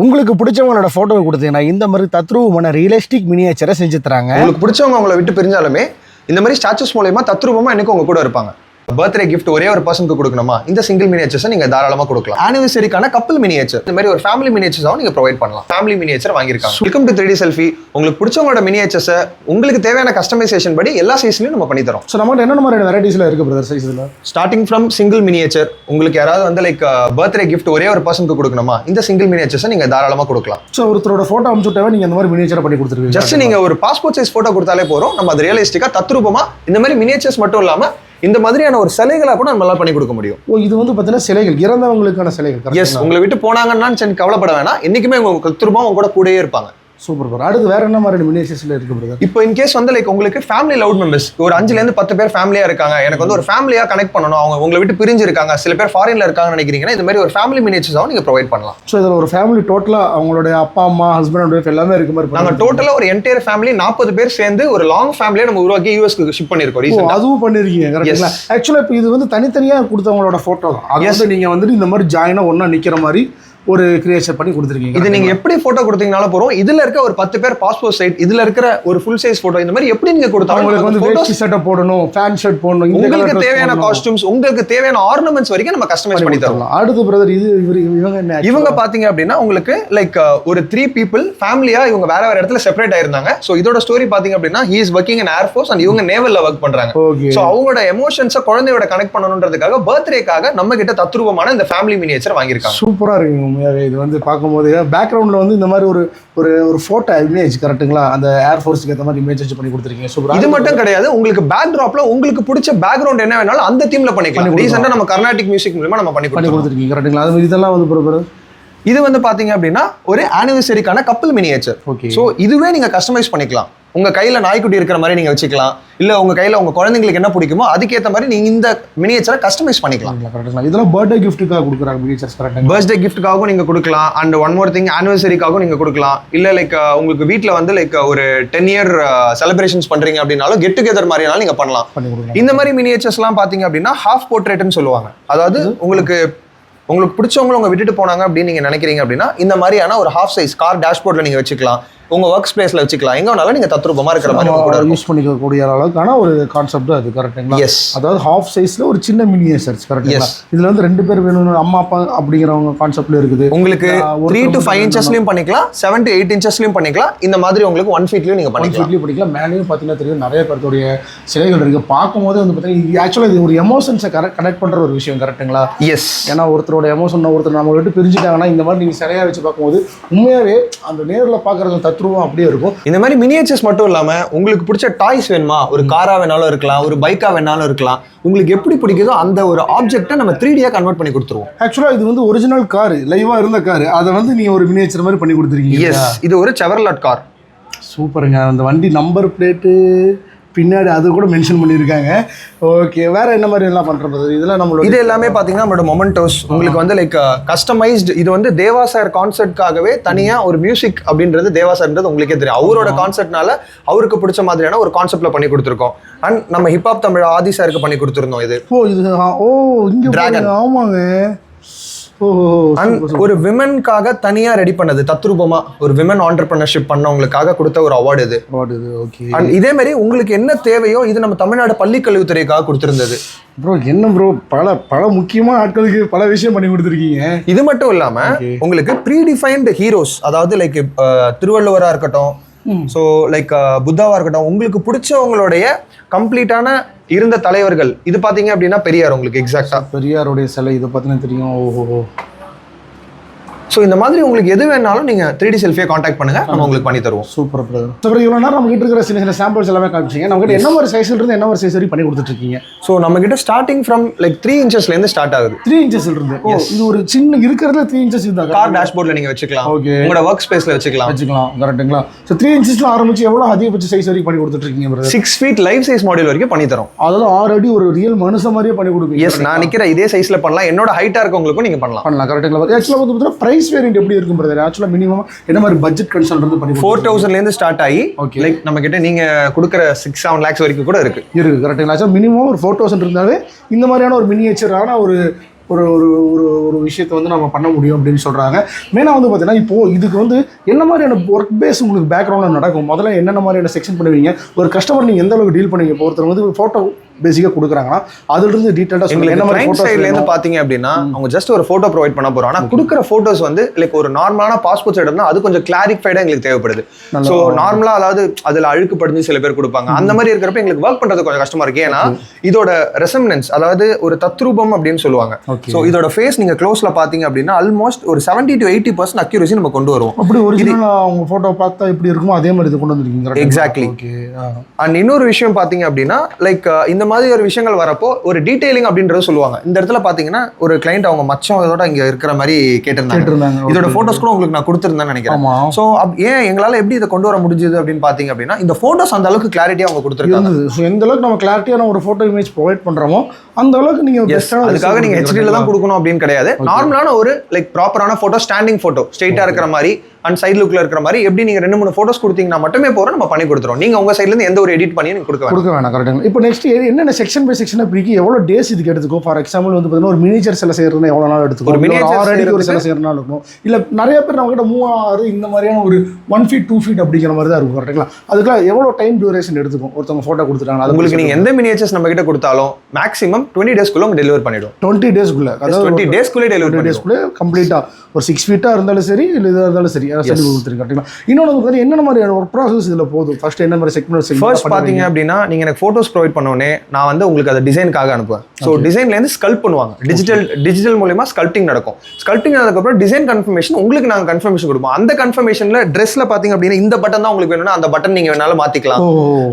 உங்களுக்கு பிடிச்சவங்களோட ஃபோட்டோ கொடுத்தீங்கன்னா இந்த மாதிரி தத்ரூபமான ரியலிஸ்டிக் மினியேச்சரை செஞ்சு தராங்க. உங்களுக்கு பிடிச்சவங்க அவங்கள விட்டு பிரிஞ்சாலுமே இந்த மாதிரி ஸ்டாச்சஸ் மூலயமா தத்ரூபமா எனக்கு உங்க கூட இருப்பாங்க. பர்த்டே gift ஒரே ஒரு பர்சனுக்கு கொடுக்கணுமா? இந்த சிங்கிள் மினியேச்சர்ஸை நீங்க தாராளமா கொடுக்கலாம். ஆனிவர்சரிக்கான கப்பல் மினியேச்சர் இந்த மாதிரி ஒரு ஃபேமிலி மினியேச்சர்ஸாவும் நீங்க ப்ரொவைட் பண்ணலாம். ஃபேமிலி மினியேச்சர் வாங்கியிருக்காங்க. வெல்கம் டு த்ரீ செல்ஃபி உங்களுக்கு பிடிச்சவங்களோட மினியேச்சர்ஸை உங்களுக்கு தேவையான கஸ்டமைசேஷன் படி எல்லா சைஸ்லயும் நம்ம பண்ணி தரோம். ஸோ நம்மகிட்ட என்னென்ன மாதிரி வெரைட்டிஸ்ல இருக்கு பிரதர் சைஸ்ல ஸ்டார்டிங் ஃப்ரம் சிங்கிள் மினியேச்சர் உங்களுக்கு யாராவது வந்து லைக் பர்த்டே gift ஒரே ஒரு பர்சனுக்கு கொடுக்கணுமா? இந்த சிங்கிள் மினியேச்சர்ஸை நீங்க தாராளமா கொடுக்கலாம். ஸோ ஒருத்தரோட போட்டோ அனுப்பிச்சுட்டாவே நீங்க இந்த மாதிரி மினியேச்சரை பண்ணி கொடுத்துருவீங்க. ஜஸ்ட் நீங்க ஒரு பாஸ்போர்ட் சைஸ் போட்டோ கொடுத்தாலே போறோம் நம்ம அது ரியலிஸ்டிக்கா தத்ரூபமா இந்த மாதிரி மினியேச்சர்ஸ் மட்டும் இல்லாம இந்த மாதிரியான ஒரு சிலைகளா கூட நம்மளால பண்ணி கொடுக்க முடியும். ஓ இது வந்து பார்த்தீங்கன்னா சிலைகள் இறந்தவங்களுக்கான சிலைகள் எஸ் உங்களை விட்டு போனாங்கன்னா சரி கவலைப்பட வேணாம். என்னைக்குமே உங்க தத்ரூபமா உங்க கூட கூடயே இருப்பாங்க. சூப்பர் ப்ரோ அடுத்து வேற என்ன மாதிரி மினியேச்சர்ஸ்ல இருக்கு பிரதர் இப்போ இன் கேஸ் வந்து லைக் உங்களுக்கு ஃபேமிலி லவுட் மெம்பர்ஸ் ஒரு அஞ்சுல இருந்து பத்து பேர் ஃபேமிலியா இருக்காங்க எனக்கு வந்து ஒரு ஃபேமிலியா கனெக்ட் பண்ணணும் அவங்க உங்களை விட்டு பிரிஞ்சு இருக்காங்க சில பேர் ஃபாரின்ல இருக்காங்கன்னு நினைக்கிறீங்கன்னா இந்த மாதிரி ஒரு ஃபேமிலி மினியேச்சர்ஸாவும் நீங்க ப்ரொவைட் பண்ணலாம். ஸோ இதில் ஒரு ஃபேமிலி டோட்டலாக அவங்களுடைய அப்பா அம்மா ஹஸ்பண்ட் அண்ட் ஒய்ஃப் எல்லாமே இருக்க மாதிரி நாங்க பண்ணி டோட்டலா ஒரு என்டையர் ஃபேமிலி நாற்பது பேர் சேர்ந்து ஒரு லாங் ஃபேமிலியை நம்ம உருவாக்கி யூஎஸ்க்கு ஷிப் பண்ணிருக்கோம் அதுவும் பண்ணிருக்கீங்க கரெக்டுங்களா ஆக்சுவலாக இப்போ இது வந்து தனித்தனியாக கொடுத்தவங்களோட ஃபோட்டோ தான். அது. வந்து நீங்கள் வந்துட்டு இந்த மாதிரி ஜாயினாக ஒன்றா நிற்கிற மாதிரி ஒரு கிரியேஷன் பண்ணி கொடுத்துருக்கீங்க. இது நீங்க எப்படி போட்டோ கொடுத்தீங்கனாலும் போறோம். இதுல இருக்க ஒரு பத்து பேர் பாஸ்போர்ட் சைட் இதுல இருக்கிற ஒரு ஃபுல் சைஸ் போட்டோ இந்த மாதிரி எப்படி நீங்க கொடுத்தாலும் அவங்களுக்கு வந்து வேஷ்டி சட்டை போடணும் ஃபேன் ஷர்ட் போடணும் உங்களுக்கு தேவையான. காஸ்டியூம்ஸ் உங்களுக்கு தேவையான ஆர்னமெண்ட்ஸ் வரைக்கும் நம்ம கஸ்டமைஸ் பண்ணி கொடுத்துடலாம். அடுத்து பிரதர் இது இவர் இவங்க என்ன இவங்க பாத்தீங்க அப்படின்னா உங்களுக்கு லைக் ஒரு த்ரீ பீப்புள் ஃபேமிலியா இவங்க வேற வேற இடத்துல செப்பரேட் ஆயிருந்தாங்க. சோ இதோட ஸ்டோரி பாத்தீங்க அப்படின்னா he is working in air force and இவங்க நேவல்ல ஒர்க் பண்றாங்க. ஓகே சோ அவங்களோட எமோஷன்ஸை குழந்தையோட கனெக்ட் பண்ணணுன்றதுக்காக பர்த்டேக்காக நம்ம கிட்ட தத்ரூபமான இந்த ஃபேமிலி மினியேச்சர் வாங்கியிருக்காங்க. சூப்பரா இருக்குங்க உண்மையாவே இது வந்து பார்க்கும்போது பேக்ரவுண்ட்ல வந்து இந்த மாதிரி ஒரு ஒரு ஒரு போட்டோ இமேஜ் கரெக்ட்டுங்களா அந்த ஏர்ஃபோர்ஸ்க்கு ஏற்ற மாதிரி இமேஜ் வச்சு பண்ணி கொடுத்துருக்கீங்க. சூப்பர் இது மட்டும் கிடையாது. உங்களுக்கு பேக் ட்ராப்ல உங்களுக்கு பிடிச்ச பேக்ரவுண்ட் என்ன வேணாலும் அந்த தீம்ல பண்ணிக்கலாம். பண்ணி ரீசெண்டா நம்ம கர்நாடிக் மியூசிக் மூலமா நம்ம பண்ணி பண்ணி கொடுத்துருக்கீங்க கரெக்ட்டுங்களா அது இதெல்லாம் வந்து பிரதர் இது வந்து பாத்தீங்க அப்படின்னா ஒரு ஆனிவர்சரிக்கான கப்பல் மினியேச்சர் ஓகே சோ இதுவே நீங்க கஸ்டமைஸ் பண்ணிக்கலாம். உங்க கையில நாய்க்குட்டி இருக்கிற மாதிரி நீங்க வச்சுக்கலாம். இல்ல உங்க கையில உங்க குழந்தைங்களுக்கு என்ன பிடிக்குமோ அதுக்கேத்த மாதிரி நீங்க இந்த மினியேச்சரை கஸ்டமைஸ் பண்ணிக்கலாம். இதெல்லாம் பர்த்டே கிஃப்ட்டுக்காக கொடுக்குறாங்க மினிச்சர்ஸ் கரெக்ட்டுங்களா பர்த்டே கிஃப்ட்டுக்காகவும் நீங்க கொடுக்கலாம். அண்ட் ஒன் மோர் திங் ஆனிவர்சரிக்காகவும் நீங்க கொடுக்கலாம். இல்ல லைக் உங்களுக்கு வீட்ல வந்து லைக் ஒரு டென் இயர் செலிப்ரேஷன்ஸ் பண்றீங்க அப்படின்னாலும் கெட் டுகெதர் மாதிரினாலும் நீங்க பண்ணலாம். இந்த மாதிரி மினியேச்சர்ஸ்லாம் பாத்தீங்க அப்படின்னா ஹாஃப் போர்ட்ரேட்னு சொல்லுவாங்க. அதாவது உங்களுக்கு உங்களுக்கு பிடிச்சவங்க உங்க விட்டுட்டு போனாங்க அப்படின்னு நீங்க நினைக்கிறீங்க அப்படின்னா இந்த மாதிரியான ஒரு ஹாஃப் சைஸ் கார் டேஷ்போர்ட்ல நீங்க வச்சுக்கலாம். உங்க ஒர்க் ஸ்பேஸ்ல வச்சுக்கலாம். எங்க வேணாலும் நீங்க தத்ரூபமா இருக்கிற மாதிரி கூட யூஸ் பண்ணிக்கக்கூடிய அளவுக்கான ஒரு கான்செப்ட் அது கரெக்ட்டுங்களா எஸ் அதாவது ஹாஃப் சைஸ்ல ஒரு சின்ன மினியேச்சர்ஸ் கரெக்ட்டுங்களா Yes. இதுல வந்து ரெண்டு பேர் வேணும் அம்மா அப்பா அப்படிங்கிறவங்க கான்செப்ட்ல இருக்குது. உங்களுக்கு த்ரீ டு ஃபைவ் வேணும்னா- இன்ச்சஸ்லயும் பண்ணிக்கலாம் செவன் டு எயிட் இன்ச்சஸ்லயும் பண்ணிக்கலாம். இந்த மாதிரி உங்களுக்கு ஒன் ஃபீட்லயும் நீங்க ஒன் பண்ணிக்கலாம். ஃபீட்லேயும் படிக்கலாம் மேலேயும் பார்த்தீங்கன்னா தெரியும் நிறைய பேருடைய சிலைகள் இருக்கு. பார்க்கும்போது வந்து பார்த்தீங்கன்னா இது ஆக்சுவலாக இது ஒரு எமோஷன்ஸை கரெக்ட் கனெக்ட் பண்ற ஒரு விஷயம் கரெக்ட்டுங்களா எஸ் ஏன்னா ஒருத்தரோட எமோஷன் ஒருத்தர் நம்ம விட்டு பிரிஞ்சுட்டாங்கன்னா இந்த மாதிரி நீங்கள் சிலையா வச்சு பார்க்கும்போது உண்மையாவே அந்த நேரில் பார்க்குறது தத்ரூபம் அப்படியே இருக்கும் இந்த மாதிரி மினியேச்சர்ஸ் மட்டும் இல்லாம உங்களுக்கு பிடிச்ச டாய்ஸ் வேணுமா? ஒரு காரா வேணாலும் இருக்கலாம் ஒரு பைக்கா வேணாலும் இருக்கலாம். உங்களுக்கு எப்படி பிடிக்குதோ அந்த ஒரு ஆப்ஜெக்ட்டை நம்ம த்ரீ டியா கன்வெர்ட் பண்ணி கொடுத்துருவோம். ஆக்சுவலாக இது வந்து ஒரிஜினல் கார் லைவாக இருந்த கார் அதை வந்து நீங்கள் ஒரு மினியேச்சர் மாதிரி பண்ணி கொடுத்துருக்கீங்க. எஸ் இது ஒரு செவர்லாட் கார் சூப்பருங்க. அந்த வண்டி நம்பர் பிளேட்டு பின்னாடி அது கூட மென்ஷன் பண்ணியிருக்காங்க. ஓகே வேற என்ன மாதிரி எல்லாம் பண்ணுறது இதெல்லாம் நம்மளோட இது எல்லாமே பாத்தீங்கன்னா நம்மளோட மொமெண்டோஸ் உங்களுக்கு வந்து லைக் கஸ்டமைஸ்டு இது வந்து தேவா சார் கான்செர்ட்காகவே தனியா ஒரு மியூசிக் அப்படின்றது தேவா சார்ன்றது உங்களுக்கே தெரியும். அவரோட கான்செர்ட்னால அவருக்கு பிடிச்ச மாதிரியான ஒரு கான்செப்ட்ல பண்ணி கொடுத்துருக்கோம். அண்ட் நம்ம ஹிப்ஹாப் தமிழ் ஆதி சாருக்கு பண்ணி கொடுத்துருந்தோம் இது. ஓ இது ஓ இங்கே. ஆமாங்க. ஒரு விமனுக்காக தனியா ரெடி பண்ணது தத்ரூபமா ஒரு விமன் ஆண்டர்பிரினர்ஷிப் பண்ணவங்களுக்காக கொடுத்த ஒரு அவார்டு இது. ஓகே அண்ட் இதே மாதிரி உங்களுக்கு என்ன தேவையோ இது நம்ம தமிழ்நாடு பள்ளிக் கல்வித்துறைக்காக கொடுத்திருந்தது. ப்ரோ என்ன ப்ரோ பல பல முக்கியமான ஆட்களுக்கு பல விஷயம் பண்ணி கொடுத்துருக்கீங்க. இது மட்டும் இல்லாம. உங்களுக்கு ப்ரீ டிஃபைன்டு ஹீரோஸ் அதாவது லைக் திருவள்ளுவரா இருக்கட்டும் ஸோ லைக் புத்தாவா இருக்கட்டும் உங்களுக்கு பிடிச்சவங்களுடைய கம்ப்ளீட்டான இருந்த தலைவர்கள் இது பாத்தீங்க அப்படின்னா பெரியார் உங்களுக்கு எக்ஸாக்டா பெரியாருடைய சிலை இதை பார்த்தீங்கன்னா தெரியும். ஓஹோ ஸோ இந்த மாதிரி உங்களுக்கு எது வேணாலும் நீங்க த்ரீ டி செல்ஃபியை காண்டாக்ட் பண்ணுங்க. நம்ம உங்களுக்கு பண்ணி தருவோம். சூப்பர் பிரதர் அப்புறம் இவ்வளோ நேரம் நம்ம கிட்ட இருக்கிற சின்ன சின்ன சாம்பிள்ஸ் எல்லாமே காமிச்சிங்க. நம்ம கிட்ட என்ன மாதிரி சைஸ்ல இருந்து என்ன மாதிரி சைஸ் வரைக்கும் பண்ணி கொடுத்துட்டு இருக்கீங்க ஸோ நம்ம கிட்ட ஸ்டார்டிங் ஃப்ரம் லைக் த்ரீ இன்ச்சஸ்ல இருந்து ஸ்டார்ட் ஆகுது. த்ரீ இன்ச்சஸ் இருந்து? இது ஒரு சின்ன இருக்கிறதுல த்ரீ இன்ச்சஸ் இருந்தாங்க கார் டேஷ்போர்ட்ல நீங்க வச்சுக்கலாம். ஓகே உங்களோட ஒர்க் ஸ்பேஸ்ல வச்சுக்கலாம். வச்சுக்கலாம் கரெக்ட்டுங்களா ஸோ த்ரீ இன்ச்சஸ்ல ஆரம்பிச்சு எவ்வளோ அதிகபட்ச சைஸ் வரைக்கும் பண்ணி கொடுத்துட்டு இருக்கீங்க brother six feet life size model வரைக்கும் பண்ணி தரோம். அதாவது ஆல்ரெடி ஒரு ரியல் மனுஷன் மாதிரியே பண்ணி கொடுப்பீங்க எஸ் நான் நிக்கிற இதே சைஸ்ல பண்ணலாம். என்னோட ஹைட்டா இருக்கவங்களுக்கும் நீங்க பண்ணலாம். பண்ணலாம் கரெக்ட்டுங்களா ஆக்சுவலாக வந்து பார்த்தீங்கன்னா ப்ரைஸ் வேரியன்ட் எப்படி இருக்கும் பிரதர் ஆக்சுவலாக மினிமம் என்ன மாதிரி பட்ஜெட் கன்சல்ட் இருந்து பண்ணி ஃபோர் தௌசண்ட்ல இருந்து ஸ்டார்ட் ஆகி Okay. லைக் நம்ம கிட்ட நீங்க கொடுக்குற சிக்ஸ் செவன் லேக்ஸ் வரைக்கும் கூட இருக்கு. இருக்கு கரெக்டுங்களா ஆக்சுவலாக மினிமம் ஒரு ஃபோர் தௌசண்ட் இருந்தாலே இந்த மாதிரியான ஒரு மினியேச்சரான ஒரு ஒரு ஒரு ஒரு ஒரு விஷயத்தை வந்து நம்ம பண்ண முடியும் அப்படின்னு சொல்கிறாங்க மெயினாக வந்து பார்த்தீங்கன்னா இப்போது இதுக்கு வந்து என்ன மாதிரியான ஒர்க் பேஸ் உங்களுக்கு பேக்ரவுண்டில் நடக்கும்? முதல்ல என்னென்ன மாதிரியான செக்ஷன் பண்ணுவீங்க? ஒரு கஸ்டமர் நீங்கள் எந்த அளவுக்கு டீல் பண்ணுவீங்க? ஒருத்தர் வந்து ஃபோட்டோ பேசிக்காக கொடுக்குறாங்கன்னா அதுலேருந்து டீட்டெயிலாக சொல்லுங்கள் என்ன மாதிரி கிளைண்ட் photos சைட்ல இருந்து வேணும்? பாத்தீங்க அப்படின்னா அவங்க ஜஸ்ட் ஒரு போட்டோ ப்ரொவைட் பண்ண போறோம் ஆனா கொடுக்குற போட்டோஸ் வந்து லைக் ஒரு நார்மலான பாஸ்போர்ட் சைடு இருந்தா அது கொஞ்சம் கிளாரிஃபைடா எங்களுக்கு தேவைப்படுது. நல்லா- சோ நார்மலா அதாவது அதுல அழுக்கு படிஞ்சு சில பேர் கொடுப்பாங்க. அந்த மாதிரி இருக்கிறப்ப எங்களுக்கு ஒர்க் பண்றது கொஞ்சம் கஷ்டமா இருக்கு. ஏன்னா இதோட ரெசம்னன்ஸ் அதாவது ஒரு தத்ரூபம் அப்படின்னு சொல்லுவாங்க. சோ இதோட ஃபேஸ் நீங்க க்ளோஸ்ல பாத்தீங்க அப்படின்னா ஆல்மோஸ்ட் ஒரு 70 டு எயிட்டி பர்சன்ட் அக்யூரசி நம்ம கொண்டு வருவோம். அப்படி ஒரிஜினலாக அவங்க ஃபோட்டோ பார்த்தா எப்படி இருக்குமோ அதே மாதிரி இது கொண்டு வந்துருக்கீங்க. ஓகே அண்ட் இன்னொரு விஷயம் பாத்தீங்க அப்படின்னா லைக் இந்த மாதிரி ஒரு விஷயங்கள் வரப்போ ஒரு டீடைலிங் அப்படின்றது சொல்லுவாங்க. இந்த இடத்துல பாத்தீங்கன்னா ஒரு கிளைண்ட் அவங்க மச்சம் இதோட இங்க இருக்கிற மாதிரி கேட்டிருந்தாங்க. இதோட போட்டோஸ் கூட உங்களுக்கு நான் கொடுத்துருந்தேன்னு நினைக்கிறேன். ஸோ ஏன் எங்களால் எப்படி இதை கொண்டு வர முடிஞ்சது அப்படின்னு பார்த்தீங்க அப்படின்னா இந்த ஃபோட்டோஸ் அந்த அளவுக்கு கிளாரிட்டியாக அவங்க கொடுத்துருக்காங்க. ஸோ எந்த அளவுக்கு நம்ம கிளாரிட்டியான ஒரு ஃபோட்டோ இமேஜ் ப்ரொவைட் பண்ணுறோமோ அந்த அளவுக்கு நீங்கள் எஸ் அதுக்காக நீங்க ஹெச்டியில் தான் கொடுக்கணும் அப்படின்னு கிடையாது. நார்மலான ஒரு லைக் ப்ராப்பரான ஃபோட்டோ ஸ்டாண்டிங் ஃபோட்டோ ஸ்ட்ரெயிட்டாக இருக்கிற மாதிரி அண்ட் சைடு லுக்கில் இருக்கிற மாதிரி எப்படி நீங்க ரெண்டு மூணு ஃபோட்டோஸ் கொடுத்தீங்கன்னா மட்டுமே போகிறோம் நம்ம பண்ணி கொடுத்துருவோம். நீங்க உங்க side ல இருந்து எந்த ஒரு எடிட் பண்ணி நீங்க கொடுக்க கொடுக்க வேணாம் கரெக்டாக இப்போ நெக்ஸ்ட் என்னென்ன செக்ஷன் பை செக்ஷனாக பிரிக்கி எவ்வளோ டேஸ் இதுக்கு எடுத்துக்கும் ஃபார் எக்ஸாம்பிள் வந்து பார்த்தீங்கன்னா ஒரு மினிச்சர் சிலை செய்யறதுனா எவ்வளோ நாள் எடுத்துக்கும் ஒரு ஆறு அடிக்கு ஒரு சிலை செய்யறதுனால இருக்கும்? இல்லை நிறைய பேர் நம்ம கிட்ட மூவாறு இந்த மாதிரியான ஒரு ஒன் ஃபீட் டூ ஃபீட் அப்படிங்கிற மாதிரி தான் இருக்கும் கரெக்டுங்களா அதுக்கெல்லாம் எவ்வளோ டைம் டியூரேஷன் எடுத்துக்கும் ஒருத்தவங்க ஃபோட்டோ கொடுத்துட்டாங்க அது உங்களுக்கு நீங்க எந்த மினியேச்சர்ஸ் நம்ம கிட்ட கொடுத்தாலும் மேக்ஸிமம் டுவெண்ட்டி டேஸ்க்குள்ள உங்க டெலிவர் பண்ணிடும் டுவெண்ட்டி டேஸ்க்குள்ள அதாவது டுவெண்ட்டி டேஸ்க்குள்ளே டெலிவர் டேஸ்க்குள்ளே கம்ப்ளீட்டாக ஒரு சிக்ஸ் ஃபீட்டாக இருந்தாலும் சரி இல்லை இதாக இருந்தாலும் சரி அதை சொல்லி கொடுத்துருங்க கரெக்டுங்களா இன்னொன்று பார்த்தீங்கன்னா என்னென்ன மாதிரியான ஒரு ப்ராசஸ் இதில் போதும் ஃபர்ஸ்ட் என்ன மாதிரி செக்மெண்ட் ஃபர்ஸ்ட் பாத்தீங்க அப்படின்னா நீங்க எனக்கு ஃபோட்டோஸ் ப்ரொவைட் பண்ணோடனே நான் வந்து உங்களுக்கு அதை டிசைனுக்காக அனுப்புவேன். ஸோ டிசைன்லேருந்து ஸ்கல்ப் பண்ணுவாங்க. டிஜிட்டல் டிஜிட்டல் மூலியமா ஸ்கல்ப்டிங் நடக்கும். ஸ்கல்ப்டிங் அதுக்கப்புறம் டிசைன் கன்ஃபர்மேஷன் உங்களுக்கு நாங்கள் கன்ஃபர்மேஷன் கொடுப்போம். அந்த கன்ஃபர்மேஷன்ல ட்ரெஸ்ல பாத்தீங்க அப்படின்னா இந்த பட்டன் தான் உங்களுக்கு வேணும்னா அந்த பட்டன் நீங்க வேணாலும் மாத்திக்கலாம். ஓ.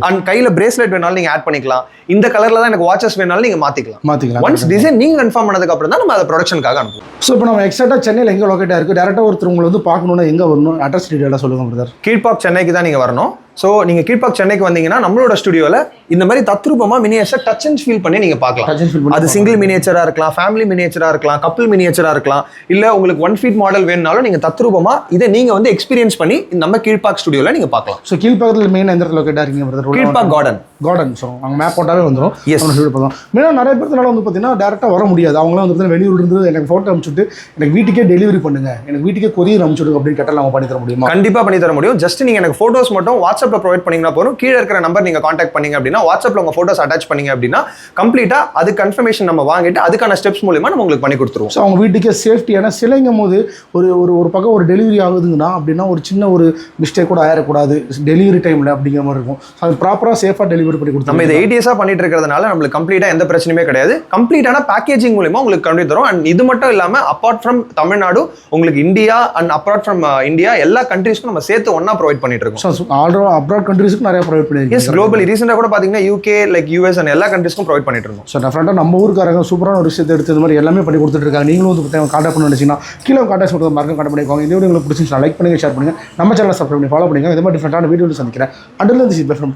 அண்ட் கையில பிரேஸ்லெட் வேணாலும் நீங்க ஆட் பண்ணிக்கலாம். இந்த கலர்ல தான் எனக்கு வாட்சஸ் வேணாலும் நீங்க மாத்திக்கலாம். மாற்றிக்கலாம் ஒன்ஸ் டிசைன் நீங்க கன்ஃபார்ம் பண்ணதுக்கு அப்புறம் தான் நம்ம அதை ப்ரொடக்ஷனுக்காக அனுப்புவோம். ஸோ இப்போ நம்ம எக்ஸாக்டாக சென்னையில் எங்கே லொக்கேட்டாக இருக்குது டேரெக்டாக ஒருத்தர் உங்களை வந்து பார்க்கணுன்னா எங்கே வரணும் அட்ரஸ் டீட்டெயிலாக சொல்லுங்கள் பிரதர் கீழ்பாக் சென்னைக்கு தான் நீங்கள் வரணும். ஸோ நீங்கள் கீழ்பாக் சென்னைக்கு வந்தீங்கன்னா நம்மளோட ஸ்டுடியோவில் இந்த மாதிரி தத்ரூபமா மினியேச்சர் டச் அண்ட் ஃபீல் பண்ணி நீங்க பார்க்கலாம். அது சிங்கிள் மினியேச்சரா இருக்கலாம் ஃபேமிலி மினியேச்சரா இருக்கலாம் கப்பிள் மினியேச்சரா இருக்கலாம் இல்ல உங்களுக்கு ஒன் ஃபீட் மாடல் வேணும்னாலும் நீங்க தத்ரூபமா இதை நீங்க வந்து எக்ஸ்பீரியன்ஸ் பண்ணி நம்ம கீழ்பாக் ஸ்டுடியோல நீங்க பார்க்கலாம். ஸோ கீழ்பக்கத்தில் மெயின் எந்த இடத்துல லொக்கேட்டாக இருக்கீங்க கீழ்பாக் கார்டன் கார்டன் ஸோ அங்கே மேப் போட்டாவே வந்துடும் Yes. பார்க்கலாம் மெயினாக நிறைய பேர்த்துனால வந்து பார்த்தீங்கன்னா டேரெக்டாக வர முடியாது. அவங்களாம் வந்து வெளியூர் இருந்து எனக்கு ஃபோட்டோ அனுப்பிச்சுட்டு எனக்கு வீட்டுக்கே டெலிவரி பண்ணுங்க. எனக்கு வீட்டுக்கே கொரியர் அனுப்பிச்சுடுங்க அப்படின்னு கேட்டால் நம்ம பண்ணி தர முடியுமா? கண்டிப்பா பண்ணி தர முடியும். ஜஸ்ட் நீங்க எனக்கு போட்டோஸ் மட்டும் வாட்ஸ்அப்ல ப்ரொவைட் பண்ணீங்கன்னா போதும். கீழே இருக்கிற நம்பர் நீங்க காண்டாக்ட் பண்ணீங்க அப்படின்னா வாட்ஸ்அப்ல உங்க போட்டோஸ் அட்டாச் பண்ணீங்க அப்படின்னா கம்ப்ளீட்டா அது கன்ஃபர்மேஷன் நம்ம வாங்கிட்டு அதுக்கான ஸ்டெப்ஸ் மூலியமா நம்ம உங்களுக்கு பண்ணி கொடுத்துருவோம். ஸோ அவங்க வீட்டுக்கே சேஃப்டி ஏன்னா சிலைங்கும் போது ஒரு ஒரு ஒரு பக்கம் ஒரு டெலிவரி ஆகுதுங்கன்னா அப்படின்னா ஒரு சின்ன ஒரு மிஸ்டேக் கூட ஆயிடக்கூடாது. டெலிவரி டைமில் அப்படிங்கிற மாதிரி இருக்கும். அது ப்ராப்பராக சேஃபாக டெலிவரி பண்ணி நம்ம கொடுத்தோம் இதை எயிட் இயர்ஸாக பண்ணிட்டு இருக்கிறதுனால நம்மளுக்கு கம்ப்ளீட்டா எந்த பிரச்சனையுமே கிடையாது. கம்ப்ளீட்டான பேக்கேஜிங் மூலியமா உங்களுக்கு கண்டு தரும் அண்ட் இது மட்டும் இல்லாம அப்பார்ட் ஃப்ரம் தமிழ்நாடு உங்களுக்கு India and apart from India எல்லா கண்ட்ரீஸ்க்கும் நம்ம சேர்த்து ஒண்ணா ப்ரொவைட் பண்ணிட்டு இருக்கோம். ஸோ ஆல்ரெடி அப்ராட் கண்ட்ரீஸுக்கு நிறைய ப்ரொவைட் எஸ் பண்ணியிருக்கீங்க குளோபலி ரீசெண்டாக கூட பார்த்தீங்கன்னா யூகே லைக் யூஎஸ் அண்ட் எல்லா கண்ட்ரிஸ்க்கும் ப்ரொவைட் பண்ணிட்டு இருந்தோம். ஸோ டெஃபரெண்டாக நம்ம ஊருக்காரங்க சூப்பரான ஒரு விஷயத்தை எடுத்து இந்த மாதிரி எல்லாமே பண்ணி கொடுத்துட்டு இருக்காங்க. நீங்களும் வந்து பார்த்தீங்கன்னா காண்டாக்ட் பண்ண நினச்சிங்கன்னா கீழே காண்டாக்ட் சொல்கிறது மறக்க காண்டாக்ட் பண்ணிக்கோங்க. இதே உங்களுக்கு பிடிச்சிருந்துச்சு லைக் பண்ணுங்க ஷேர் பண்ணுங்க. நம்ம சேனலை சப்ஸ்கிரைப் பண்ணி ஃபாலோ பண்ணுங்க இந்த மாதிரி டிஃப்ரெண்டான வீடியோ சந்திக்கிறேன். அண்டர்லேருந்து இருந்து சி பை ஃப்ரம்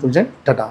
டாட்டா